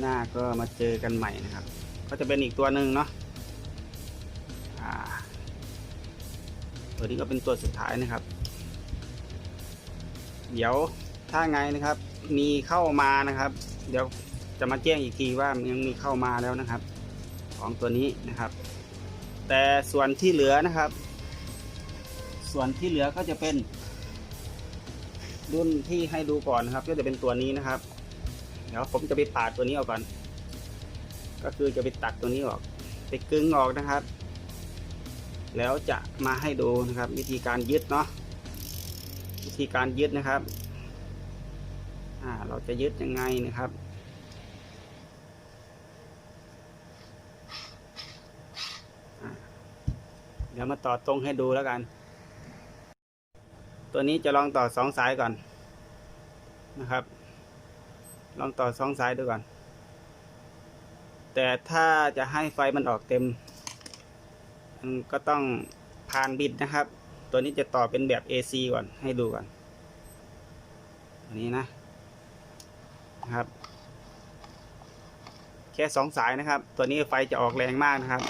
หน้าก็มาเจอกันใหม่นะครับ ก็จะเป็นอีกตัวหนึ่งเนาะอ่าตัวนี้ก็เป็นตัวสุดท้ายนะครับ เดี๋ยวถ้าไงนะครับ มีเข้ามานะครับ เดี๋ยวจะมาแจ้งอีกทีว่ายังมีเข้ามาแล้วนะครับ ของตัวนี้นะครับ แต่ส่วนที่เหลือนะครับ ส่วนที่เหลือก็จะเป็น รุ่นที่ให้ดูก่อนนะครับ ก็จะเป็นตัวนี้นะครับ เดี๋ยวผมจะไปปาดตัวนี้ออกก่อน ก็คือจะไปตัดตัวนี้ออก ไปกึงออกนะครับ แล้วจะมาให้ดูนะครับ วิธีการยึดเนาะ วิธีการยึดนะครับ อ่า เราจะยึดยังไงนะครับเดี๋ยวมาต่อตรงให้ดูแล้วกัน ตัวนี้จะลองต่อสองสายก่อนนะครับ ลองต่อสองสายดูก่อน แต่ถ้าจะให้ไฟมันออกเต็ม ก็ต้องผ่านบิดนะครับ ตัวนี้จะต่อเป็นแบบ AC ก่อนให้ดูก่อนอันนี้นะนะครับ แค่สองสายนะครับ ตัวนี้ไฟจะออกแรงมากนะครับ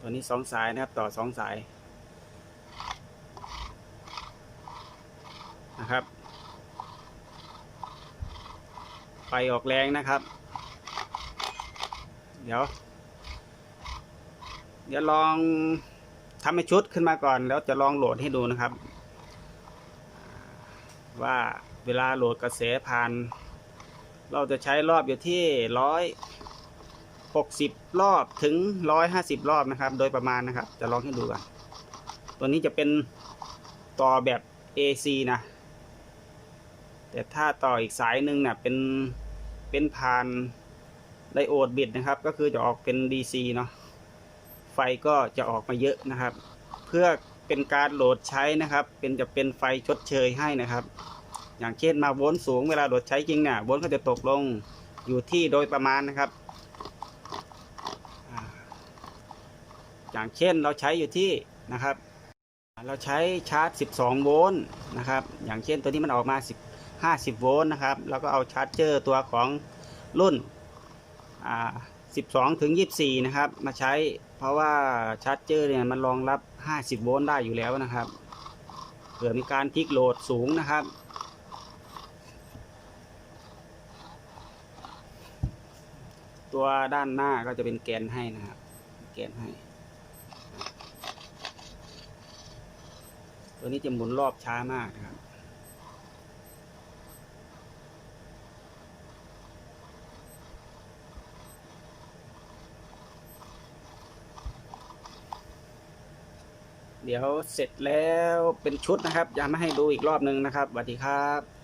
ตัวนี้สองสายนะครับต่อสองสาย นะครับ ไฟออกแรงนะครับ เดี๋ยว เดี๋ยวลองทำให้ชุดขึ้นมาก่อน แล้วจะลองโหลดให้ดูนะครับ ว่าเวลาโหลดกระแสผ่าน เราจะใช้รอบอยู่ที่ร้อยหกสิบรอบถึงร้อยห้าสิบรอบนะครับ โดยประมาณนะครับ จะลองให้ดูกันตัวนี้จะเป็นต่อแบบ AC นะ แต่ถ้าต่ออีกสายหนึ่งเนี่ยเป็นเป็นผ่านไดโอดบิดนะครับ ก็คือจะออกเป็น DC เนาะไฟก็จะออกมาเยอะนะครับ เพื่อเป็นการโหลดใช้นะครับ เป็นจะเป็นไฟชดเชยให้นะครับ อย่างเช่นมาโวลต์สูงเวลาโหลดใช้จริงเนี่ยโวลต์ก็จะตกลงอยู่ที่โดยประมาณนะครับอย่างเช่นเราใช้อยู่ที่นะครับ เราใช้ชาร์จ 12 โวลต์นะครับ อย่างเช่นตัวนี้มันออกมา10 50 โวลต์นะครับ แล้วก็เอาชาร์จเจอร์ตัวของรุ่น 12 ถึง 24 นะครับ มาใช้ เพราะว่าชาร์จเจอร์เนี่ยมันรองรับ 50 โวลต์ได้อยู่แล้วนะครับ เผื่อมีการพลิกโหลดสูงนะครับ ตัวด้านหน้าก็จะเป็นแกนให้นะครับ แกนให้ ตัวนี้จะหมุนรอบช้ามากนะครับ เดี๋ยวเสร็จแล้วเป็นชุดนะครับจะมาให้ดูอีกรอบหนึ่งนะครับสวัสดีครับ